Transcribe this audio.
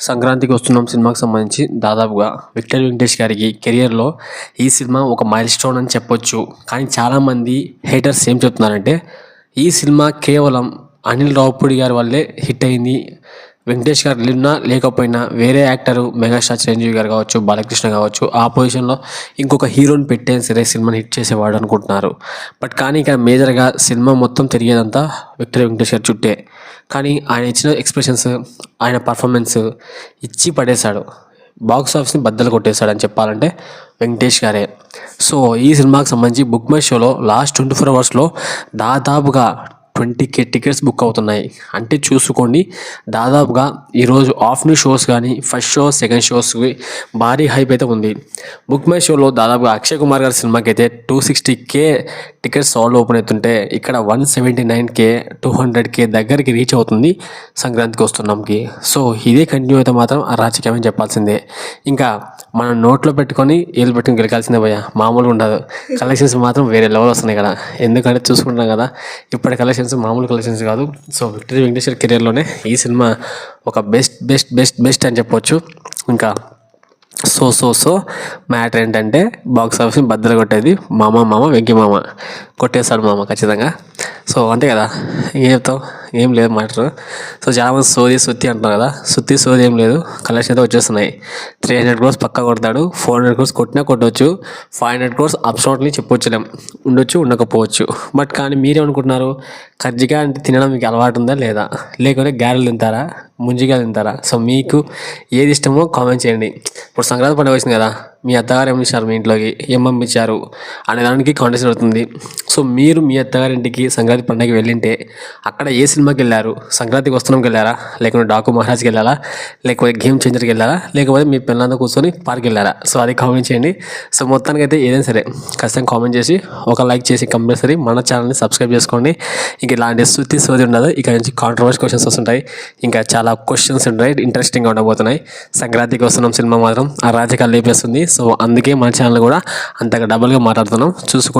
సంక్రాంతికి వస్తున్నాం సినిమాకి సంబంధించి. దాదాపుగా విక్టర్ వెంకటేష్ గారికి కెరియర్లో ఈ సినిమా ఒక మైల్ స్టోన్ అని చెప్పొచ్చు. కానీ చాలామంది హేటర్స్ ఏం చెప్తున్నారంటే ఈ సినిమా కేవలం అనిల్ రావుపూడి గారి వల్లే హిట్ అయింది. వెంకటేష్ గారు లిన్నా లేకపోయినా వేరే యాక్టరు మెగాస్టార్ చిరంజీవి గారు కావచ్చు బాలకృష్ణ కావచ్చు ఆ పొజిషన్లో ఇంకొక హీరోని పెట్టేసి సరే సినిమాని హిట్ చేసేవాడు అనుకుంటున్నారు. బట్ కానీ ఇక్కడ మేజర్గా సినిమా మొత్తం తిరిగేదంతా విక్టర్ వెంకటేష్ గారి చుట్టే. కానీ ఆయన ఇచ్చిన ఎక్స్ప్రెషన్స్ ఆయన పర్ఫార్మెన్స్ ఇచ్చి పడేశాడు. బాక్స్ ఆఫీస్ని బద్దలు కొట్టేశాడని చెప్పాలంటే వెంకటేష్ గారే. సో ఈ సినిమాకి సంబంధించి బుక్ మై షోలో లాస్ట్ ట్వంటీ ఫోర్ అవర్స్లో దాదాపుగా ట్వంటీ కే టికెట్స్ బుక్ అవుతున్నాయి. అంటే చూసుకోండి దాదాపుగా ఈరోజు ఆఫ్టర్నూన్ షోస్ కానీ ఫస్ట్ షో సెకండ్ షోస్కి భారీ హైప్ అయితే ఉంది. బుక్ మై షోలో దాదాపుగా అక్షయ్ కుమార్ గారి సినిమాకి అయితే two sixty K tickets all open అవుతుంటే ఇక్కడ one seventy nine K two hundred K దగ్గరికి రీచ్ అవుతుంది సంక్రాంతికి వస్తున్నాంకి. సో ఇదే కంటిన్యూ అయితే మాత్రం అరాచకమని చెప్పాల్సిందే. ఇంకా మనం నోట్లో పెట్టుకొని ఏళ్ళు పెట్టుకుని గెలకాల్సిందే భయ్య. మామూలుగా ఉండదు. కలెక్షన్స్ మాత్రం వేరే లెవెల్ వస్తున్నాయి కదా. ఎందుకంటే చూసుకుంటున్నాం కదా ఇప్పటి కలెక్షన్స్ మామూలు కలెక్షన్స్ కాదు. సో విక్టరీ వెంకటేశ్వర కెరియర్లోనే ఈ సినిమా ఒక బెస్ట్ బెస్ట్ బెస్ట్ బెస్ట్ అని చెప్పొచ్చు. ఇంకా సో సో సో మ్యాటర్ ఏంటంటే బాక్స్ ఆఫీస్ని బద్దలు కొట్టేది మామ మామ వెంకి మామ. కొట్టేస్తాడు మామ ఖచ్చితంగా. సో అంతే కదా. ఏం చెప్తావు? ఏం లేదు మ్యాటర్. సో చాలామంది సోది సుత్తి అంటున్నారు కదా. సుత్తి సోది ఏం లేదు. కలెక్షన్ అయితే వచ్చేస్తున్నాయి. త్రీ హండ్రెడ్ క్రోర్స్ పక్కా కొడతాడు. ఫోర్ హండ్రెడ్ క్రోర్స్ కొట్టినా కొట్టవచ్చు ఫైవ్ హండ్రెడ్ క్రోర్స్ అబ్సోట్లీ చెప్పొచ్చులేం. ఉండొచ్చు ఉండకపోవచ్చు. బట్ కానీ మీరేమనుకుంటున్నారు? కజ్జిగా అంటే తినడం మీకు అలవాటు ఉందా లేదా? లేకుంటే గారెలు తింటారా? ముంజిగా తింటారా? సో మీకు ఏది ఇష్టమో కామెంట్ చేయండి. ఇప్పుడు సంక్రాంతి పండుగ వచ్చింది కదా? మీ అత్తగారు ఏమిచ్చారు మీ ఇంట్లోకి ఏం పంపించారు అనే దానికి కాంటెస్ట్ అవుతుంది సో మీరు మీ అత్తగారింటికి సంక్రాంతి పండుగకి వెళ్ళింటే అక్కడ ఏ సినిమాకి వెళ్ళారు? సంక్రాంతికి వస్తున్నాంకి వెళ్ళారా లేకుంటే డాకు మహారాజ్కి వెళ్ళారా లేకపోతే గేమ్ చేంజర్కి వెళ్ళారా లేకపోతే మీ పిల్లలంతా కూర్చొని పార్క్ వెళ్ళారా సో అది కామెంట్ చేయండి. సో మొత్తానికి అయితే ఏదైనా సరే ఖచ్చితంగా కామెంట్ చేసి ఒక లైక్ చేసి కంపల్సరీ మన ఛానల్ని సబ్స్క్రైబ్ చేసుకోండి. ఇంక ఇలాంటి శుద్ధి సోది ఉండదు. ఇక నుంచి కాంట్రవర్సీ క్వశ్చన్స్ వస్తుంటాయి. ఇంకా చాలా క్వశ్చన్స్ ఉంటాయి. ఇంట్రెస్టింగ్గా ఉండబోతున్నాయి. సంక్రాంతికి వస్తున్నాం సినిమా మాత్రం. ఆ రాజకాలు లేపేస్తుంది. సో అందుకే మన ఛానల్ కూడా అంతగా డబల్గా మాట్లాడుతున్నాం. చూసుకో